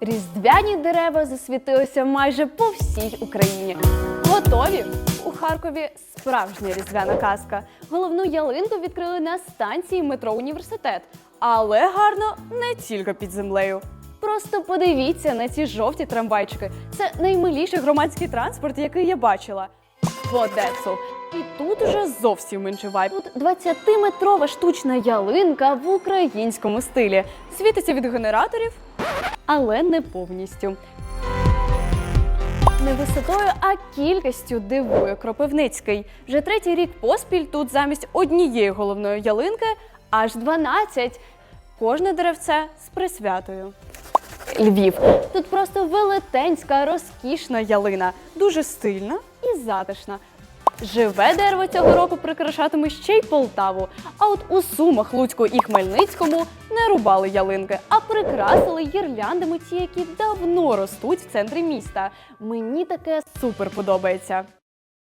Різдвяні дерева засвітилися майже по всій Україні. Готові? У Харкові справжня різдвяна казка. Головну ялинку відкрили на станції метро Університет. Але гарно не тільки під землею. Просто подивіться на ці жовті трамвайчики. Це наймиліший громадський транспорт, який я бачила. В Одесу. І тут уже зовсім інший вайб. Тут 20-метрова штучна ялинка в українському стилі. Світиться від генераторів, але не повністю. Не висотою, а кількістю дивує Кропивницький. Вже третій рік поспіль тут замість однієї головної ялинки аж 12. Кожне деревце з присвятою. Львів. Тут просто велетенська, розкішна ялина, дуже стильна і затишна. Живе дерево цього року прикрашатиме ще й Полтаву. А от у Сумах, Луцьку і Хмельницькому не рубали ялинки, а прикрасили гірляндами ті, які давно ростуть в центрі міста. Мені таке супер подобається.